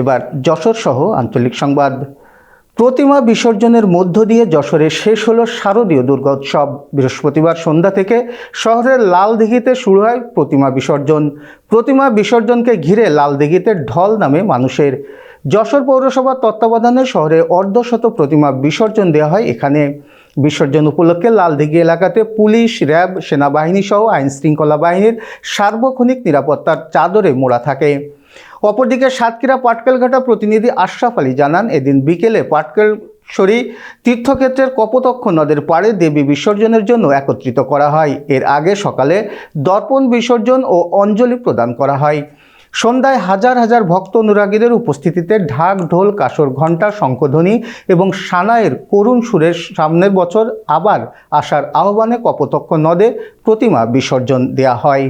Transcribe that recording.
এবার যশোর সহ আঞ্চলিক সংবাদ। প্রতিমা বিসর্জনের মধ্য দিয়ে যশোরে শেষ হলো শারদীয় দুর্গোৎসব বৃহস্পতিবার সন্ধ্যা থেকে শহরের লালদিঘিতে শুরু হয় প্রতিমা বিসর্জন। প্রতিমা বিসর্জনকে ঘিরে লালদিঘিতে ঢল নামে মানুষের। যশোর পৌরসভার তত্ত্বাবধানে শহরে অর্ধশত প্রতিমা বিসর্জন দেওয়া হয় এখানে। বিসর্জন উপলক্ষে লালদিঘি এলাকাতে পুলিশ, র্যাব, সেনাবাহিনী সহ আইন শৃঙ্খলা বাহিনীর সার্বক্ষণিক নিরাপত্তার চাদরে মোড়া থাকে। অপরদিকে সাতক্ষীরা পাটকেলঘাটা প্রতিনিধি আশরাফ আলী জানান, এদিন বিকেলে পাটকেলসরি তীর্থক্ষেত্রের কপোতক্ষ নদের পাড়ে দেবী বিসর্জনের জন্য একত্রিত করা হয়। এর আগে সকালে দর্পণ বিসর্জন ও অঞ্জলি প্রদান করা হয়। সন্ধ্যায় হাজার হাজার ভক্ত অনুরাগীদের উপস্থিতিতে ঢাক, ঢোল, কাসর, ঘণ্টা, শঙ্খধ্বনি এবং সানায়ের করুণ সুরের সামনের বছর আবার আসার আহ্বানে কপোতক্ষ নদে প্রতিমা বিসর্জন দেয়া হয়।